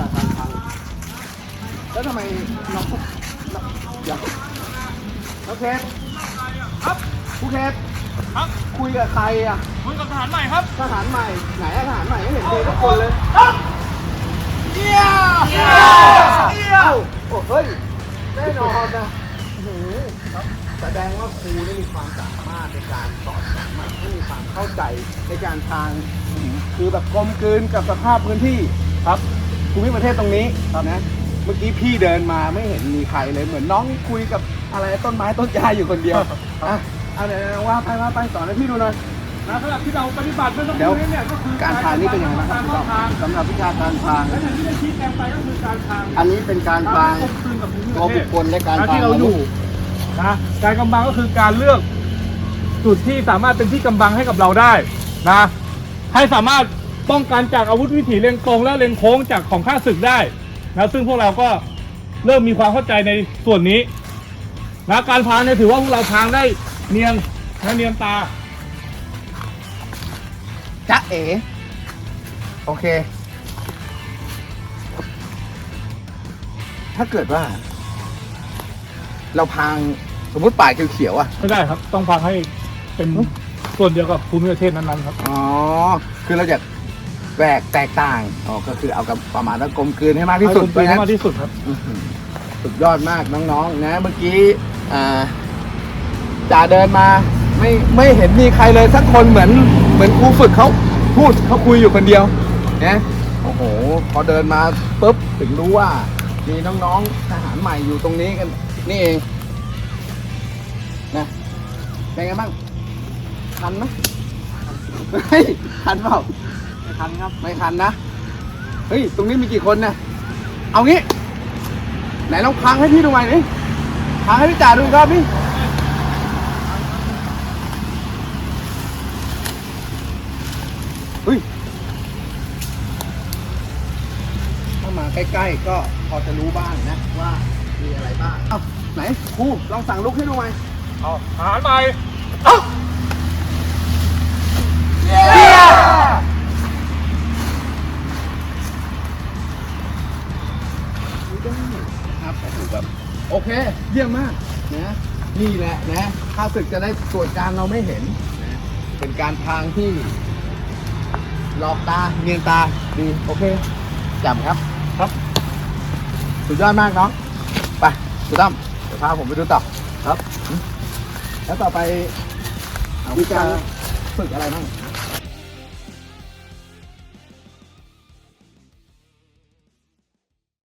จากการทางแล้วทำไมน้องอยากโอเคครับผู้เคสครับ คุยกับใครอะคุยกับทหารใหม่ครับทหารใหม่ไหนอะทหารใหม่ไม่เห็นมีทุกคนเลยเยี่ยมเยี่ยมเยี่ยเอ้ามโอ้เฮ้ยแน่นอนนะโอ้โหครับแสดงว่าครูได้มีความสามารถในการสอนเด็กใหม่ให้มีความเข้าใจในการทาง คือแบบกลมกลืนกับสภาพพื้นที่ครับ ภูมิประเทศตรงนี้นะเมื่อกี้พี่เดินมาไม่เห็นมีใครเลยเหมือนน้องคุยกับอะไรต้นไม้ต้นยาอยู่คนเดียวอะเอาเดี๋ยวว่าไปว่าไปสอนให้พี่ดูหน่อย นะสำหรับที่เราปฏิบัติเมื่อสักคเดี๋ยวรู่นี้เนี่ยก็คือการทางนี่เป็นยังไงบ้างคการับรเข้าทางสำหรับวิชาการทาง และอย่างที่ได้ชี้แจงไปก็คือการทางอันนี้เป็นการทางกลมกลืนกับภูมิปตัวระเทบุศ คคลและการนะทางที่เราอยู่นะการกำบังก็คือการเลือกจุดที่สามารถเป็นที่กำบังให้กับเราได้นะให้สามารถ ป้องกันจากอาวุธวิถีเล็งตรงและเล็งโค้งจากของข้าศึกได้นะซึ่งพวกเราก็เริ่มมีความเข้าใจในส่วนนี้นะการพางเนี่ยถือว่าพวกเราพางได้เนียนนะเนียนตาจ๊ะเอ๋โอเค ถ้าเกิดว่า เราพางสมมติป่าเขียวๆอะ ไม่ได้ครับ ต้องพางให้เป็นส่วนเดียวกับภูมิประเทศนั้นๆครับ อ๋อ คือเราจะ แหวกแตกต่างอ๋อก็คือเอากับประมาณว่ากลมกลืนให้มากที่สุดให้กลมกลืนให้เพมากราะฉะนั้นที่สุดครับอื้อหือสุดยอดมากน้องๆนะเมื่อกี้อ่าจ่าเดินมา ไม่ไม่เห็นมีใครเลยสักคนเหมือนเหมือนครูฝึกเขาพูดเขาคุยอยู่คนเดียวนะโอ้โห พอเดินมาปุ๊บถึงรู้ว่า มีน้องๆทหารใหม่อยู่ตรงนี้กัน นี่เองนะเป็นไงบ้างทันไหมเฮ้ยทันเปล่า ไม่ทันครับไม่ทันนะ เฮ้ย ตรงนี้มีกี่คนนะเอางี้ ไหนลองพังให้พี่ดูหน่อยดิพังให้พี่จ่าดูครับพี่เฮ้ยถ้ามาใกล้ๆก็พอจะรู้บ้างนะว่ามีอะไรบ้าง เอ้าไหนครูลองสั่งลุกให้ดูหน่อยเอาทหารใหม่เอ้า แบบโอเค เยี่ยมมากนะนี่แหละนะข้าศึกจะได้ตรวจการเราไม่เห็นนะเป็นการทางที่ หลอกตาเนียนตาดีโอเคจับครับครับ สุดยอดมากน้องไปคุณตั้มเดี๋ยวพาผมไปดูต่อครับ แล้วต่อไปวิชาฝึกอะไรบ้าง